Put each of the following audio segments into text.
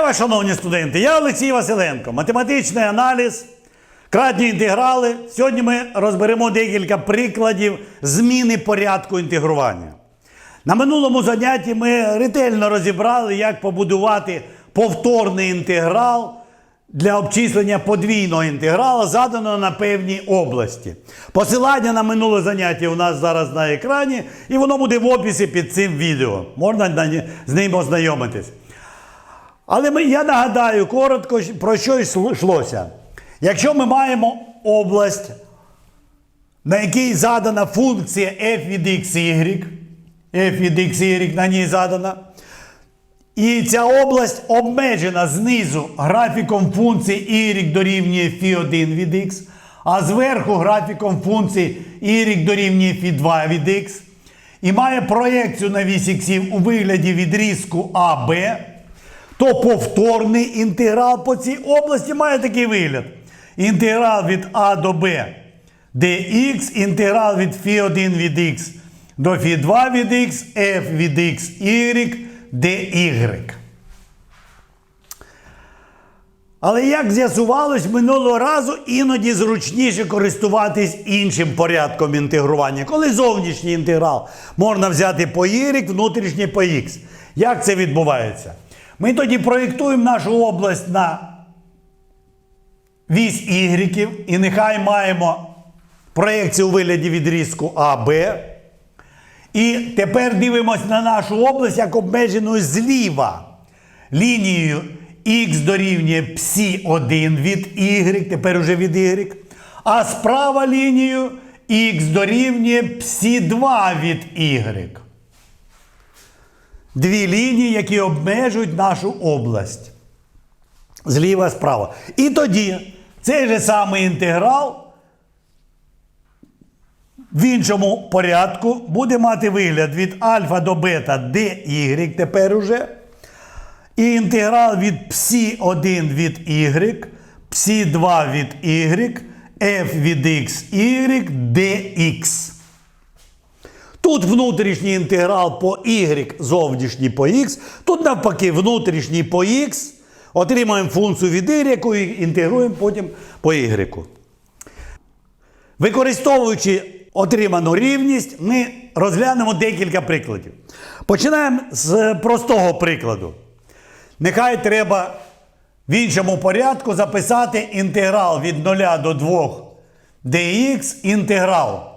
Вітаю вас, шановні студенти! Я Олексій Василенко. Математичний аналіз, кратні інтеграли. Сьогодні ми розберемо декілька прикладів зміни порядку інтегрування. На минулому занятті ми ретельно розібрали, як побудувати повторний інтеграл для обчислення подвійного інтеграла, заданого на певній області. Посилання на минуле заняття у нас зараз на екрані, і воно буде в описі під цим відео. Можна з ним ознайомитись. Але ми, я нагадаю коротко, про що йшлося. Якщо ми маємо область, на якій задана функція f від xy, f від xy на ній задана, і ця область обмежена знизу графіком функції y дорівнює φ1 від x, а зверху графіком функції y дорівнює φ2 від x, і має проєкцію на вісь іксів у вигляді відрізку АБ, то повторний інтеграл по цій області має такий вигляд. Інтеграл від А до Б dx, інтеграл від φ1 від x до φ2 від x, f від x, y, dy. Але як з'ясувалось минулого разу, іноді зручніше користуватись іншим порядком інтегрування. Коли зовнішній інтеграл можна взяти по y, внутрішній по x. Як це відбувається? Ми тоді проєктуємо нашу область на вісь y, і нехай маємо проєкцію у вигляді відрізку АБ. І тепер дивимося на нашу область як обмежену зліва лінією х дорівнює псі 1 від y, тепер уже від y, а справа лінією х дорівнює псі 2 від y. Дві лінії, які обмежують нашу область. Зліва справа. І тоді цей же самий інтеграл в іншому порядку буде мати вигляд від альфа до бета dy тепер уже. І інтеграл від псі 1 від y, псі 2 від y, f від x, y, dx. Тут внутрішній інтеграл по y, зовнішній по x. Тут навпаки внутрішній по x. Отримаємо функцію від y і інтегруємо потім по y. Використовуючи отриману рівність, ми розглянемо декілька прикладів. Починаємо з простого прикладу. Нехай треба в іншому порядку записати інтеграл від 0 до 2 dx інтеграл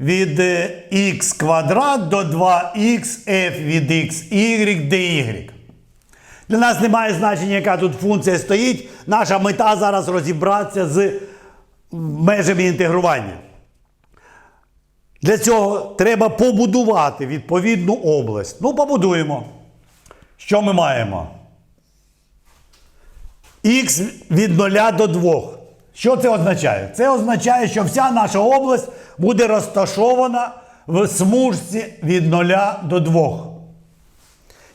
від х квадрат до 2х f від x y dy. Для нас немає значення, яка тут функція стоїть. Наша мета зараз розібратися з межами інтегрування. Для цього треба побудувати відповідну область. Ну, побудуємо. Що ми маємо? Х від 0 до 2. Що це означає? Це означає, що вся наша область буде розташована в смужці від 0 до 2.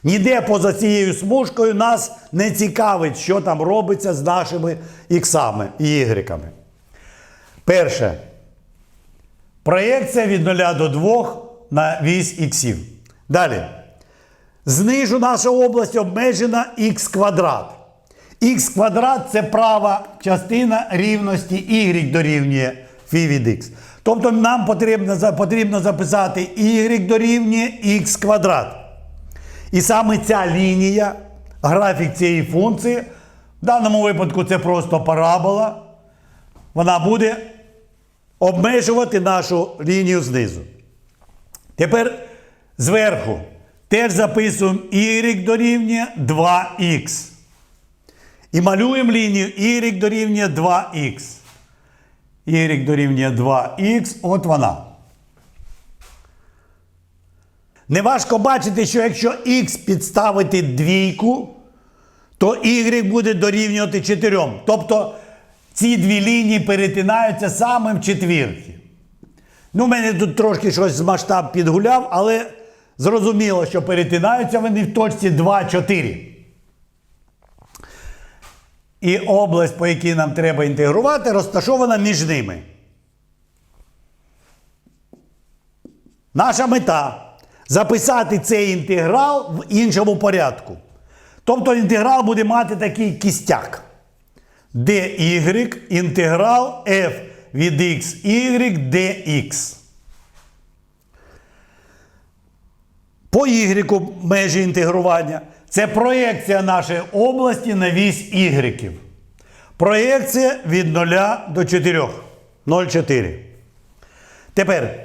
Ніде поза цією смужкою нас не цікавить, що там робиться з нашими іксами і ігреками. Перше. Проєкція від 0 до 2 на вісь іксів. Далі. Знижу наша область обмежена х квадрат. Х квадрат це права частина рівності y дорівнює φ від x. Тобто нам потрібно, потрібно записати y дорівнює х квадрат. І саме ця лінія, графік цієї функції, в даному випадку це просто парабола, вона буде обмежувати нашу лінію знизу. Тепер зверху теж записуємо y дорівнює 2х. І малюємо лінію y дорівнює 2х. y дорівнює 2х, от вона. Неважко бачити, що якщо х підставити двійку, то y буде дорівнювати 4. Тобто ці дві лінії перетинаються саме в четвірці. Ну, мене тут трошки щось з масштаб підгуляв, але зрозуміло, що перетинаються вони в точці 2, 4. І область, по якій нам треба інтегрувати, розташована між ними. Наша мета записати цей інтеграл в іншому порядку. Тобто інтеграл буде мати такий кістяк. dy інтеграл f від xy dx. По y межі інтегрування. Це проєкція нашої області на вісь y. Проєкція від 0 до 4. 0,4. Тепер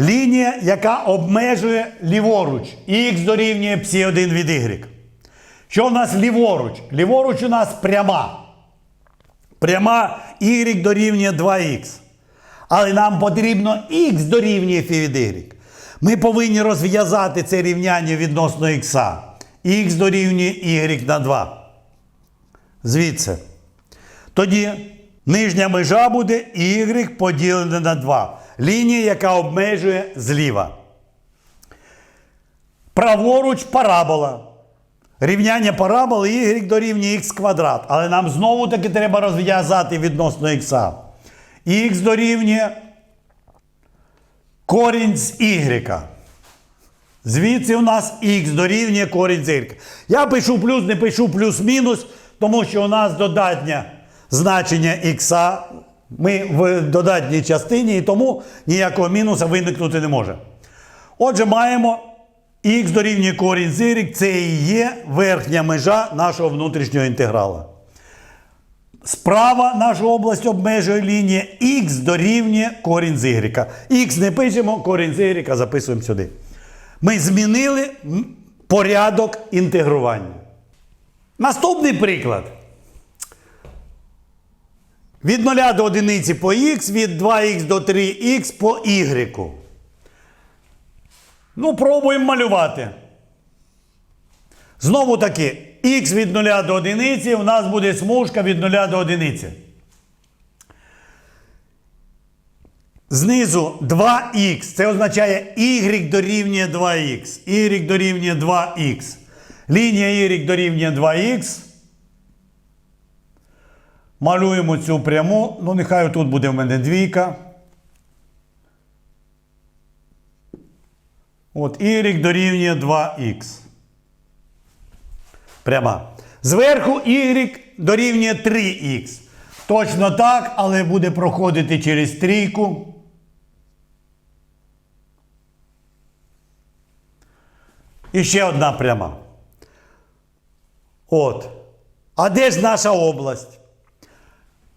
лінія, яка обмежує ліворуч. Х дорівнює псі 1 від y. Що у нас ліворуч? Ліворуч у нас пряма. Пряма y дорівнює 2х. Але нам потрібно х дорівнює фі від y. Ми повинні розв'язати це рівняння відносно х. Х дорівнює y на 2. Звідси. Тоді нижня межа буде y поділене на 2. Лінія, яка обмежує зліва. Праворуч парабола. Рівняння параболи y дорівнює х квадрат. Але нам знову таки треба розв'язати відносно х. х дорівнює корінь з y. Звідси у нас х дорівнює корінь з y. Я пишу плюс, не пишу плюс-мінус, тому що у нас додатнє значення х. Ми в додатній частині, і тому ніякого мінуса виникнути не може. Отже, маємо х дорівнює корінь з це і є верхня межа нашого внутрішнього інтеграла. Справа нашу область обмежує лінія х дорівнює корінь з. Х не пишемо, корінь з записуємо сюди. Ми змінили порядок інтегрування. Наступний приклад. Від 0 до 1 по х, від 2х до 3х по y. Ну, пробуємо малювати. Знову таки, х від 0 до 1 у нас буде смужка від 0 до 1. Знизу 2х. Це означає y дорівнює 2х. y дорівнює 2х. Лінія y дорівнює 2х. Малюємо цю пряму. Ну, нехай тут буде в мене двійка. От y дорівнює 2х. Пряма. Зверху y дорівнює 3х. Точно так, але буде проходити через трійку. І ще одна пряма. От. А де ж наша область?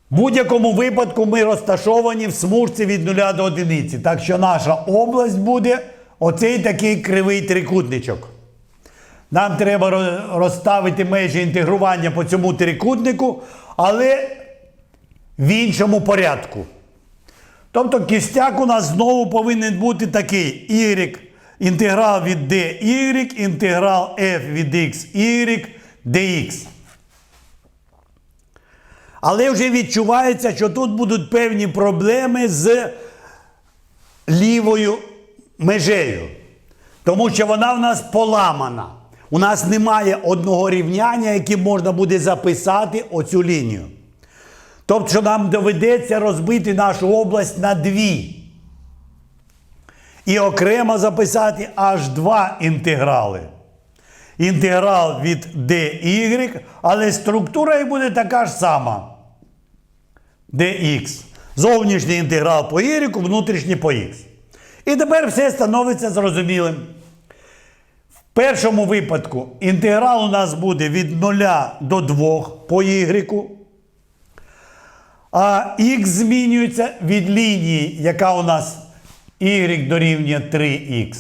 В будь-якому випадку ми розташовані в смужці від 0 до 1. Так що наша область буде оцей такий кривий трикутничок. Нам треба розставити межі інтегрування по цьому трикутнику, але в іншому порядку. Тобто кістяк у нас знову повинен бути такий: y, інтеграл від dy, інтеграл f від xy dx. Але вже відчувається, що тут будуть певні проблеми з лівою межею. Тому що вона в нас поламана. У нас немає одного рівняння, яким можна буде записати оцю лінію. Тобто, що нам доведеться розбити нашу область на дві. І окремо записати аж два інтеграли. Інтеграл від dy, але структура їх буде така ж сама. dx. Зовнішній інтеграл по y, внутрішній по x. І тепер все становиться зрозумілим. В першому випадку інтеграл у нас буде від 0 до 2 по y. А х змінюється від лінії, яка у нас y дорівнює 3х.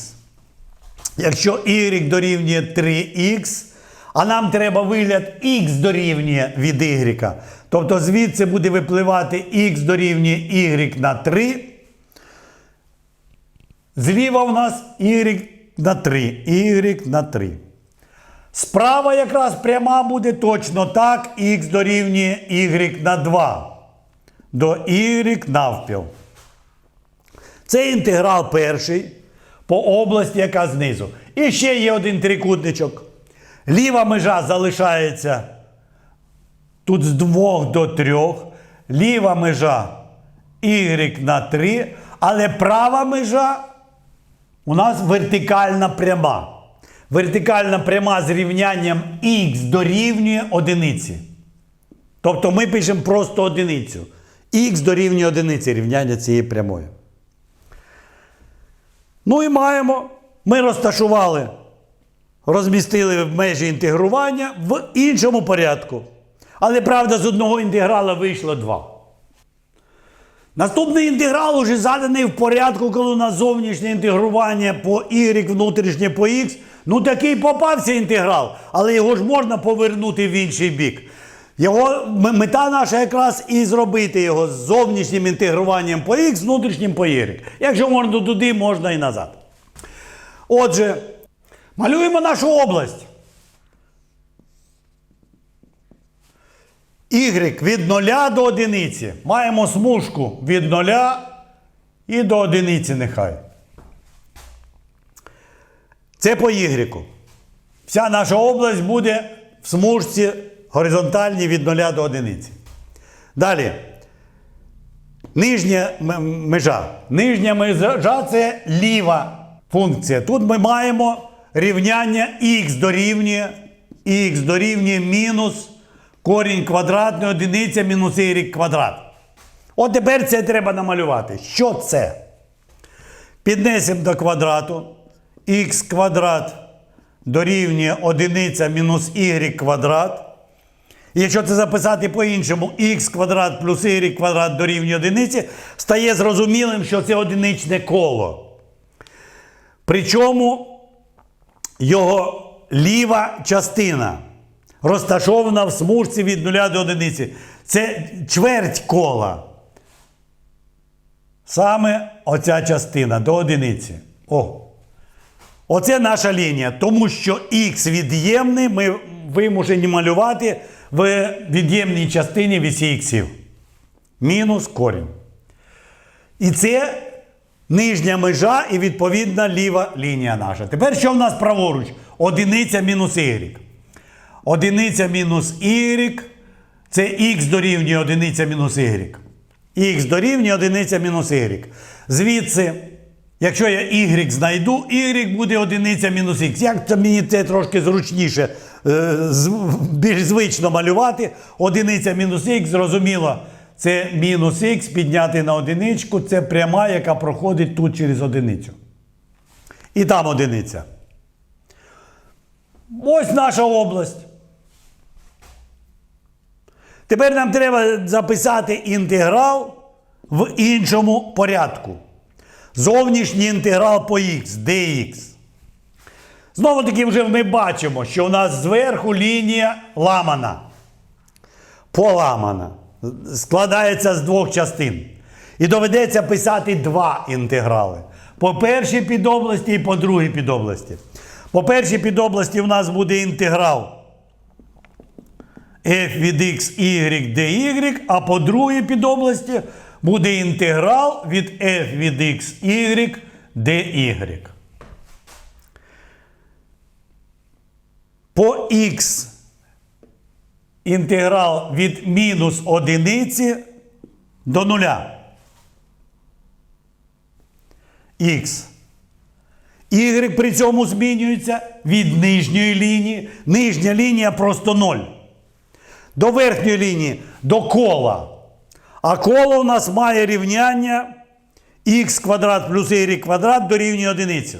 Якщо y дорівнює 3х, а нам треба вигляд х дорівнює від y. Тобто звідси буде випливати х дорівнює y на 3. Зліва у нас y на 3. y на 3. Справа якраз пряма буде точно так, х дорівнює y на 2. До y навпіл. Це інтеграл перший по області, яка знизу. І ще є один трикутничок. Ліва межа залишається тут з 2 до 3. Ліва межа y на 3. Але права межа у нас вертикальна пряма. вертикальна пряма з рівнянням х дорівнює одиниці. Тобто ми пишемо просто одиницю. Х дорівнює одиниці рівняння цієї прямої. Ну і маємо. Ми розташували, розмістили в межі інтегрування в іншому порядку. Але правда, з одного інтеграла вийшло два. Наступний інтеграл уже заданий в порядку, коли у нас зовнішнє інтегрування по y, внутрішнє по x. Ну такий попався інтеграл, але його ж можна повернути в інший бік. Його мета наша якраз і зробити його з зовнішнім інтегруванням по x, внутрішнім по y. Якщо можна туди, можна і назад. Отже, малюємо нашу область. Y від 0 до одиниці. Маємо смужку від 0 і до одиниці нехай. Це по Y. Вся наша область буде в смужці горизонтальній від 0 до одиниці. Далі. Нижня межа. Нижня межа це ліва функція. Тут ми маємо рівняння х дорівнює х дорівнює мінус корінь квадратний одиниця мінус y квадрат. От тепер це треба намалювати. Що це? Піднесемо до квадрату. х квадрат дорівнює одиниця мінус y квадрат. І Якщо це записати по-іншому, х квадрат плюс y квадрат дорівнює одиниці, стає зрозумілим, що це одиничне коло. Причому його ліва частина розташована в смужці від 0 до одиниці. Це чверть кола. Саме оця частина до одиниці. О. Оце наша лінія. Тому що х від'ємний ми вимушені малювати в від'ємній частині вісі. Мінус корінь. І це нижня межа і відповідна ліва лінія наша. Тепер що в нас праворуч? Одиниця мінус y. Одиниця мінус y це х дорівнює одиниця мінус y. Х дорівнює одиниця мінус y. Звідси, якщо я y знайду, y буде одиниця мінус х. Як це мені це трошки зручніше, е, більш звично малювати. Одиниця мінус х, зрозуміло, це мінус х підняти на одиничку. Це пряма, яка проходить тут через одиницю. І там одиниця. Ось наша область. Тепер нам треба записати інтеграл в іншому порядку. Зовнішній інтеграл по х, dx. Знову таки, вже ми бачимо, що у нас зверху лінія ламана. Поламана. Складається з двох частин. І доведеться писати два інтеграли. По першій підобласті і по другій підобласті. По першій підобласті у нас буде інтеграл f від x, y, dy, а по другій підобласті буде інтеграл від f від x, y, dy. По x інтеграл від мінус одиниці до нуля. Х. Y при цьому змінюється від нижньої лінії. Нижня лінія просто 0. До верхньої лінії до кола. А коло у нас має рівняння х квадрат плюс y квадрат дорівнює одиниці.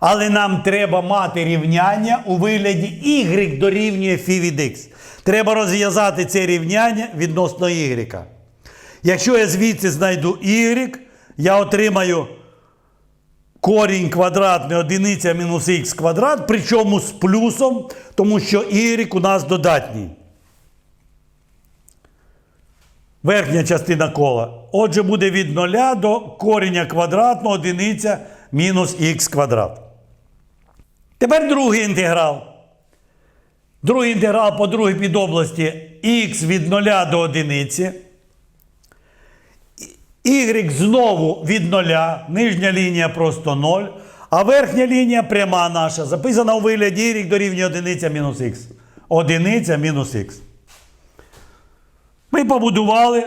Але нам треба мати рівняння у вигляді y дорівнює φ від x. Треба розв'язати це рівняння відносно y. Якщо я звідси знайду y, я отримаю корінь квадратний одиниця мінус х квадрат, причому з плюсом, тому що y у нас додатній. Верхня частина кола. Отже, буде від 0 до коріння квадратного одиниця мінус х квадрат. Тепер другий інтеграл. Другий інтеграл по другій підобласті х від 0 до одиниці. Y знову від 0, нижня лінія просто 0, а верхня лінія пряма наша. Записана у вигляді y дорівнює одиниця мінус х. Одиниця мінус х. Ми побудували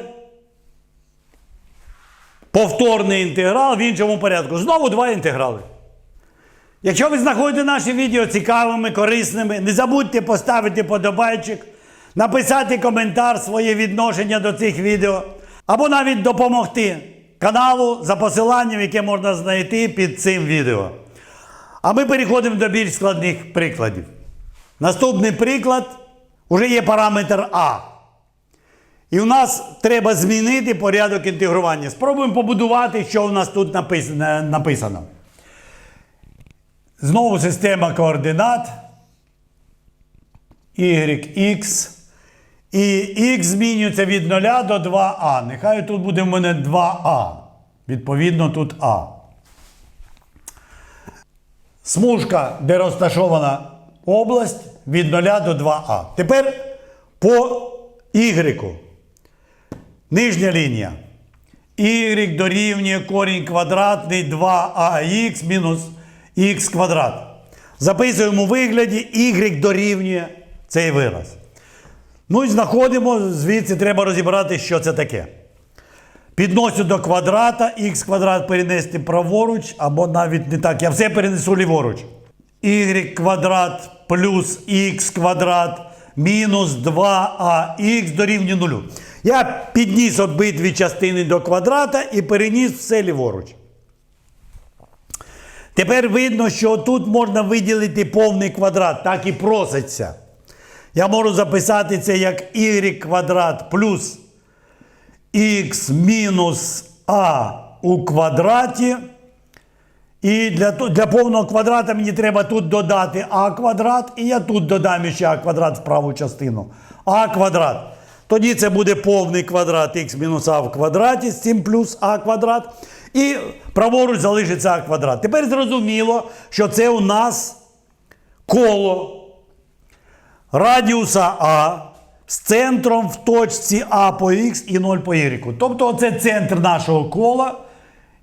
повторний інтеграл в іншому порядку. Знову два інтеграли. Якщо ви знаходите наші відео цікавими, корисними, не забудьте поставити подобайчик, написати коментар, своє відношення до цих відео, або навіть допомогти каналу за посиланням, яке можна знайти під цим відео. А ми переходимо до більш складних прикладів. Наступний приклад вже є параметр А. І у нас треба змінити порядок інтегрування. Спробуємо побудувати, що у нас тут напис- написано. Знову система координат. YX. І X змінюється від 0 до 2А. Нехай тут буде в мене 2А. Відповідно, тут А. Смужка, де розташована область від 0 до 2А. Тепер по Y. Нижня лінія. Y дорівнює корінь квадратний 2ax мінус х квадрат. Записуємо у вигляді y дорівнює цей вираз. Ну і знаходимо, звідси треба розібрати, що це таке. Підносю до квадрата, х квадрат перенести праворуч, або навіть не так. Я все перенесу ліворуч. y квадрат плюс х квадрат мінус 2ах дорівнює нулю. Я підніс обидві частини до квадрата і переніс все ліворуч. Тепер видно, що тут можна виділити повний квадрат, так і проситься. Я можу записати це як y квадрат плюс х мінус а у квадраті. І для, для повного квадрата мені треба тут додати а квадрат, і я тут додам ще а квадрат в праву частину. А квадрат. Тоді це буде повний квадрат х мінус а в квадраті з цим плюс а квадрат. І праворуч залишиться а квадрат. Тепер зрозуміло, що це у нас коло радіуса А з центром в точці А по Х і 0 по Y. Тобто це центр нашого кола.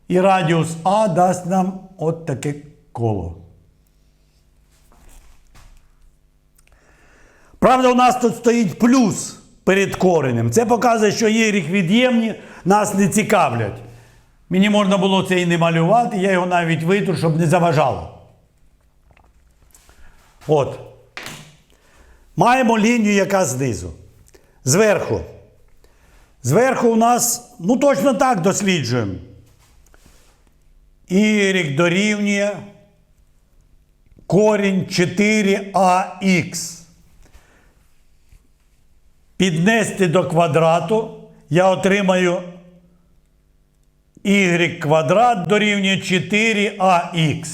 І радіус А дасть нам от таке коло. Правда, у нас тут стоїть плюс перед коренем. Це показує, що Y від'ємні нас не цікавлять. Мені можна було це і не малювати, я його навіть витру, щоб не заважало. От. Маємо лінію, яка знизу. Зверху. Зверху у нас, ну точно так досліджуємо. Y дорівнює корінь 4ax. Піднести до квадрату я отримаю y квадрат дорівнює 4ax.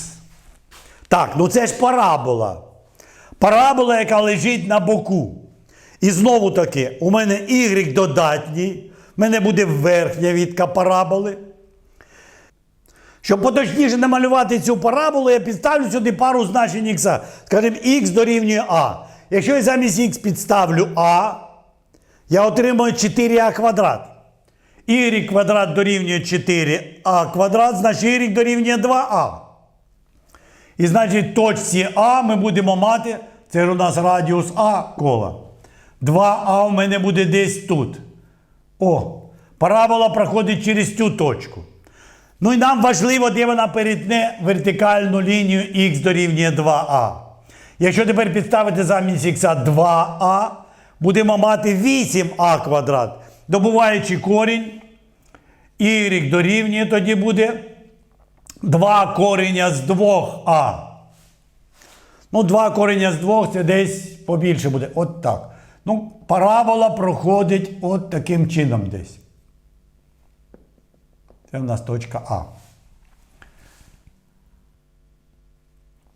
Так, ну це ж парабола. Парабола, яка лежить на боку. І знову таки, у мене y додатній, в мене буде верхня відка параболи. Щоб поточніше намалювати цю параболу, я підставлю сюди пару значень х. Скажімо, х дорівнює а. Якщо я замість х підставлю а, я отримаю 4а квадрат. y квадрат дорівнює 4а квадрат, значить y дорівнює 2а. І значить, точці А ми будемо мати, це у нас радіус А кола. 2А у мене буде десь тут. О, парабола проходить через цю точку. Ну і нам важливо, де вона перетне вертикальну лінію х дорівнює 2а. Якщо тепер підставити замість х 2а, будемо мати 8а квадрат. Добуваючи корінь, y дорівнює, тоді буде 2 кореня з 2а. Ну, 2 кореня з 2 це десь побільше буде. От так. Ну, парабола проходить от таким чином десь. Це в нас точка А.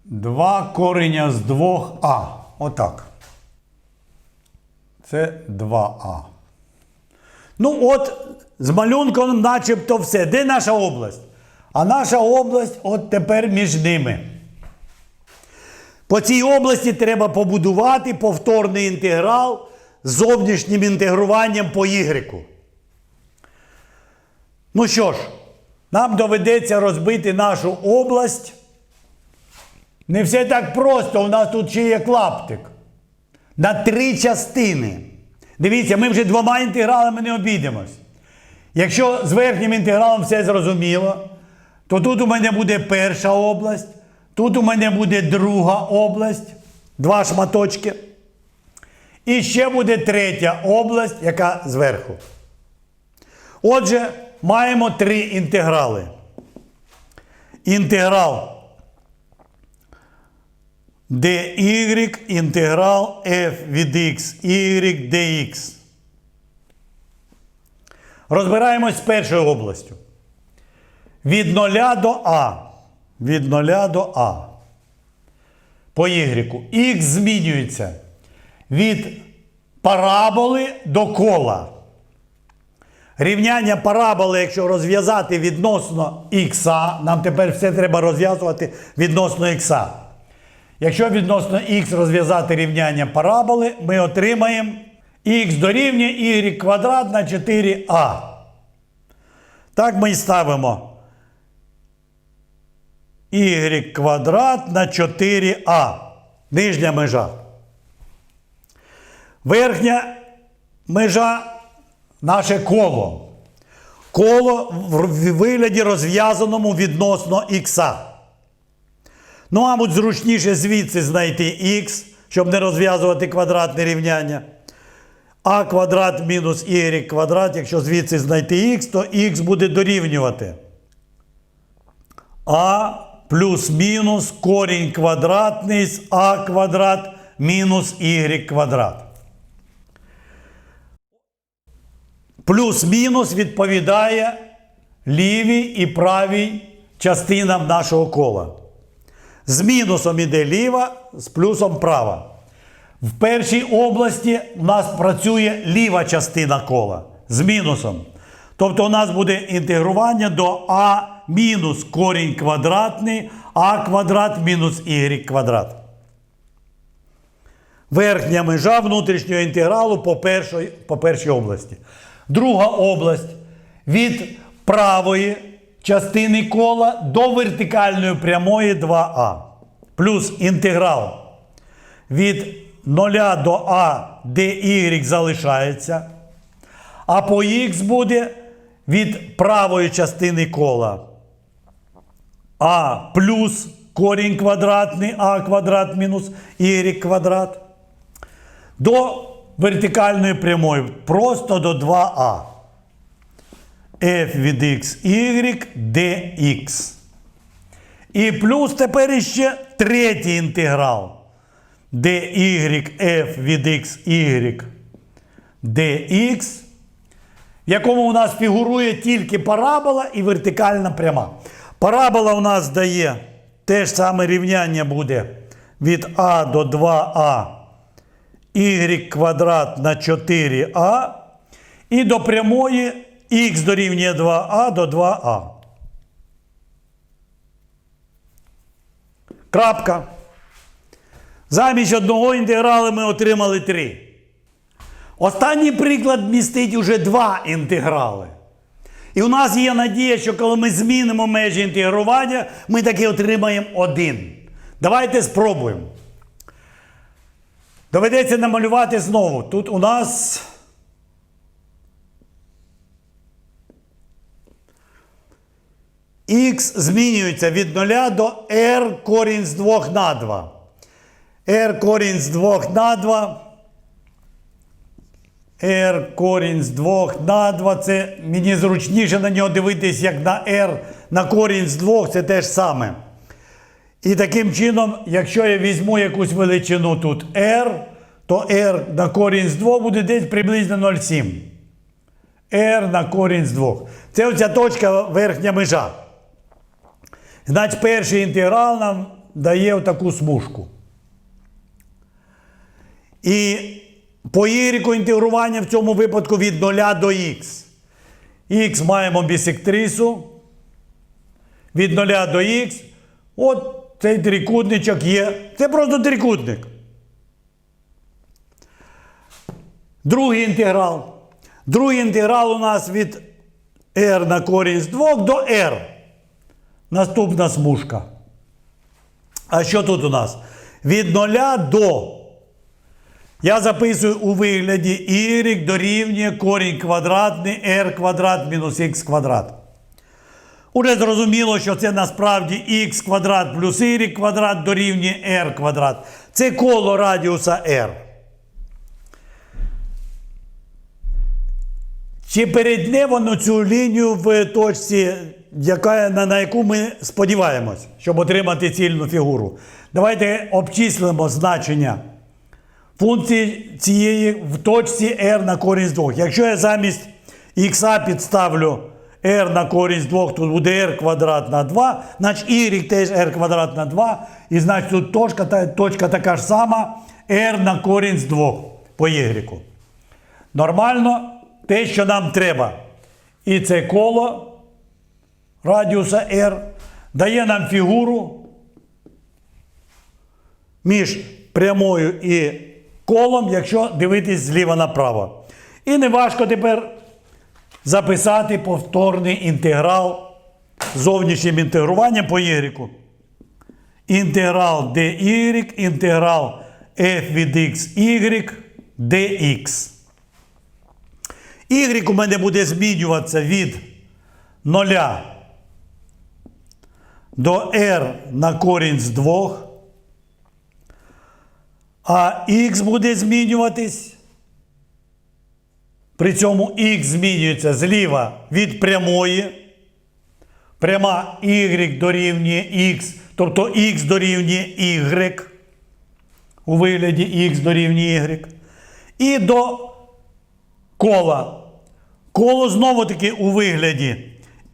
2 кореня з 2а. Отак. Це 2а. Ну, от, з малюнком начебто все. Де наша область? А наша область от тепер між ними. По цій області треба побудувати повторний інтеграл з зовнішнім інтегруванням по Y. Ну що ж, нам доведеться розбити нашу область. Не все так просто, у нас тут ще є клаптик. На три частини. Дивіться, ми вже двома інтегралами не обійдемось. Якщо з верхнім інтегралом все зрозуміло, то тут у мене буде перша область, тут у мене буде друга область, два шматочки. І ще буде третя область, яка зверху. Отже, маємо три інтеграли. Інтеграл dy, інтеграл f від x, y dx. Розбираємось з першою областю. Від 0 до А. Від 0 до А. По Y. Х змінюється від параболи до кола. Рівняння параболи, якщо розв'язати відносно х, нам тепер все треба розв'язувати відносно х. Якщо відносно х розв'язати рівняння параболи, ми отримаємо х дорівнює y квадрат на 4а. Так ми і ставимо y квадрат на 4а. Нижня межа. Верхня межа наше коло. Коло в вигляді розв'язаному відносно х. Ну, мабуть, зручніше звідси знайти х, щоб не розв'язувати квадратне рівняння. А квадрат мінус y квадрат, якщо звідси знайти х, то х буде дорівнювати. А плюс-мінус корінь квадратний з а квадрат мінус y квадрат. Плюс-мінус відповідає лівій і правій частинам нашого кола. З мінусом іде ліва, з плюсом права. В першій області у нас працює ліва частина кола з мінусом. Тобто у нас буде інтегрування до а мінус корінь квадратний, а квадрат мінус y квадрат. Верхня межа внутрішнього інтегралу по першій, по першій області. Друга область від правої частини кола до вертикальної прямої 2а. Плюс інтеграл від 0 до А, де y залишається. А по х буде від правої частини кола. А плюс корінь квадратний а квадрат мінус y квадрат. До вертикальної прямої просто до 2а. f від x, y, dx. І плюс тепер іще третій інтеграл. dy f від x, y, dx, в якому у нас фігурує тільки парабола і вертикальна пряма. Парабола у нас дає те ж саме рівняння буде від а до 2а y квадрат на 4а. І до прямої х дорівнює 2а до 2а. Крапка. Замість одного інтегралу ми отримали три. Останній приклад містить уже два інтеграли. І у нас є надія, що коли ми змінимо межі інтегрування, ми таки отримаємо один. Давайте спробуємо. Доведеться намалювати знову. Тут у нас. Х змінюється від 0 до r корінь з 2 на 2. r корінь з 2 на 2. r корінь з 2 на 2. Це мені зручніше на нього дивитись, як на r на корінь з 2. Це те ж саме. І таким чином, якщо я візьму якусь величину тут r, то r на корінь з 2 буде десь приблизно 0,7. r на корінь з 2. Це оця точка верхня межа. Значить, перший інтеграл нам дає таку смужку. І по єрику інтегрування в цьому випадку від 0 до х. Х маємо бісектрису. Від 0 до х. От цей трикутничок є. Це просто трикутник. Другий інтеграл. Другий інтеграл у нас від r на корінь з 2 до r. Наступна смужка. А що тут у нас? Від 0 до. Я записую у вигляді y дорівнює корінь квадратний r квадрат мінус х квадрат. Уже зрозуміло, що це насправді х квадрат плюс y квадрат дорівнює r квадрат. Це коло радіуса r. Чи перетне воно цю лінію в точці, яка, на, на яку ми сподіваємось, щоб отримати цільну фігуру? Давайте обчислимо значення функції цієї в точці r на корінь з 2. Якщо я замість х підставлю r на корінь з 2, тут буде r квадрат на 2, значить y теж r квадрат на 2, і значить тут точка, точка така ж сама r на корінь з 2 по y. Нормально те, що нам треба. І це коло радіуса r дає нам фігуру між прямою і колом, якщо дивитись зліва направо. І неважко тепер записати повторний інтеграл зовнішнім інтегруванням по y. Інтеграл dy, інтеграл f від x, y, dx. Y у мене буде змінюватися від 0 до r на корінь з 2. А х буде змінюватись. При цьому х змінюється зліва від прямої. Пряма y дорівнює x, тобто х дорівнює y у вигляді x дорівнює y. І до кола. Коло знову таки у вигляді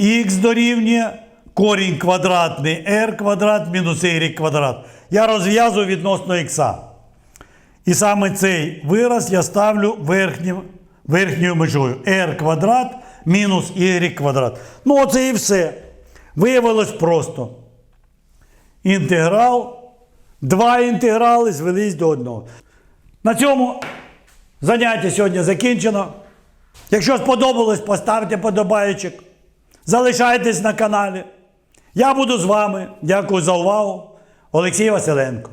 х дорівнює корінь квадратний r квадрат мінус y квадрат. Я розв'язую відносно х. І саме цей вираз я ставлю верхнім, верхньою межою r квадрат мінус y квадрат. Ну, оце і все. Виявилось просто. Інтеграл. Два інтеграли звелись до одного. На цьому заняття сьогодні закінчено. Якщо сподобалось, поставте подобайчик. Залишайтесь на каналі. Я буду з вами. Дякую за увагу. Олексій Василенко.